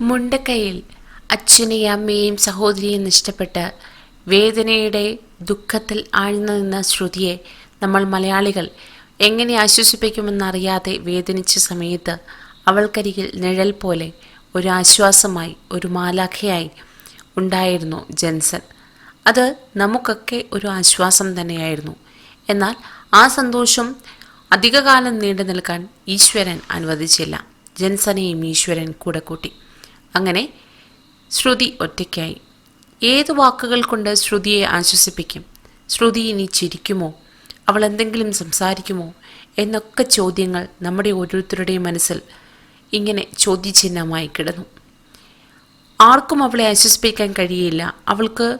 മുണ്ടക്കയിൽ അച്ഛനെയും അമ്മയെയും സഹോദരിയെയും നഷ്ടപ്പെട്ട് വേദനയുടെ ദുഃഖത്തിൽ ആഴ്ന്നു നിന്ന ശ്രുതിയെ നമ്മൾ മലയാളികൾ എങ്ങനെ ആശ്വസിപ്പിക്കുമെന്നറിയാതെ വേദനിച്ച സമയത്ത് അവൾക്കരികിൽ നിഴൽ പോലെ ഒരു ആശ്വാസമായി ഒരു മാലാഖയായി ഉണ്ടായിരുന്നു ജെൻസൺ. അത് നമുക്കൊക്കെ ഒരു ആശ്വാസം തന്നെയായിരുന്നു. എന്നാൽ ആ സന്തോഷം അധികകാലം നീണ്ടു നിൽക്കാൻ ഈശ്വരൻ അനുവദിച്ചില്ല. ജെൻസനെയും ഈശ്വരൻ കൂടെ കൂട്ടി. അങ്ങനെ ശ്രുതി ഒറ്റയ്ക്കായി. ഏത് വാക്കുകൾ കൊണ്ട് ശ്രുതിയെ ആശ്വസിപ്പിക്കും? ശ്രുതി ഇനി ചിരിക്കുമോ? അവൾ എന്തെങ്കിലും സംസാരിക്കുമോ? എന്നൊക്കെ ചോദ്യങ്ങൾ നമ്മുടെ ഓരോരുത്തരുടെയും മനസ്സിൽ ഇങ്ങനെ ചോദ്യചിഹ്നമായി കിടന്നു. ആർക്കും അവളെ ആശ്വസിപ്പിക്കാൻ കഴിയില്ല. അവൾക്ക്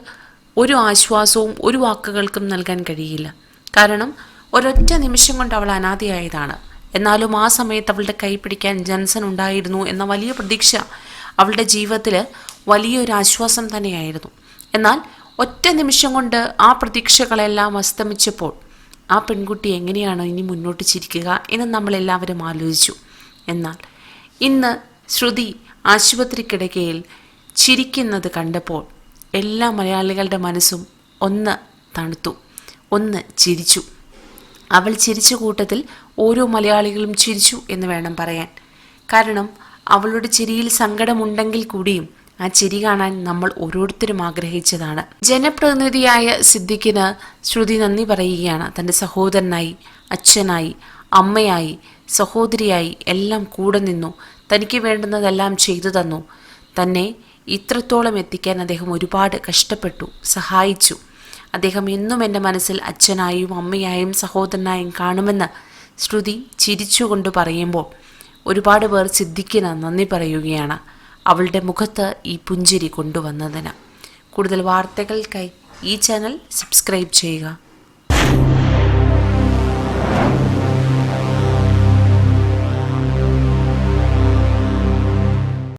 ഒരു ആശ്വാസവും ഒരു വാക്കുകൾക്കും നൽകാൻ കഴിയില്ല. കാരണം ഒരൊറ്റ നിമിഷം കൊണ്ട് അവൾ അനാഥയായതാണ്. എന്നാലും ആ സമയത്ത് അവളുടെ കൈ പിടിക്കാൻ ജൻസൺ ഉണ്ടായിരുന്നു എന്ന വലിയ പ്രതീക്ഷ അവളുടെ ജീവിതത്തിൽ വലിയൊരു ആശ്വാസം തന്നെയായിരുന്നു. എന്നാൽ ഒറ്റ നിമിഷം കൊണ്ട് ആ പ്രതീക്ഷകളെല്ലാം അസ്തമിച്ചപ്പോൾ ആ പെൺകുട്ടി എങ്ങനെയാണ് ഇനി മുന്നോട്ട് ചിരിക്കുക എന്ന് നമ്മളെല്ലാവരും ആലോചിച്ചു. എന്നാൽ ഇന്ന് ശ്രുതി ആശുപത്രി കിടക്കയിൽ ചിരിക്കുന്നത് കണ്ടപ്പോൾ എല്ലാ മലയാളികളുടെ മനസ്സും ഒന്ന് തണുത്തു ഒന്ന് ചിരിച്ചു. അവൾ ചിരിച്ച കൂട്ടത്തിൽ ഓരോ മലയാളികളും ചിരിച്ചു എന്ന് വേണം പറയാൻ. കാരണം അവളുടെ ചിരിയിൽ സങ്കടമുണ്ടെങ്കിൽ കൂടിയും ആ ചിരി കാണാൻ നമ്മൾ ഓരോരുത്തരും ആഗ്രഹിച്ചതാണ്. ജനപ്രതിനിധിയായ സിദ്ദിഖിന് ശ്രുതി നന്ദി പറയുകയാണ്. തന്റെ സഹോദരനായി അച്ഛനായി അമ്മയായി സഹോദരിയായി എല്ലാം കൂടെ നിന്നു. തനിക്ക് വേണ്ടുന്നതെല്ലാം ചെയ്തു തന്നു. തന്നെ ഇത്രത്തോളം എത്തിക്കാൻ അദ്ദേഹം ഒരുപാട് കഷ്ടപ്പെട്ടു സഹായിച്ചു. അദ്ദേഹം എന്നും എന്റെ മനസ്സിൽ അച്ഛനായും അമ്മയായും സഹോദരനായും കാണുമെന്ന് ശ്രുതി ചിരിച്ചുകൊണ്ട് പറയുമ്പോൾ ഒരുപാട് പേർ സിദ്ധിക്കിന് നന്ദി പറയുകയാണ് അവളുടെ മുഖത്ത് ഈ പുഞ്ചിരി കൊണ്ടുവന്നതിന്. കൂടുതൽ വാർത്തകൾക്കായി ഈ ചാനൽ സബ്സ്ക്രൈബ് ചെയ്യുക.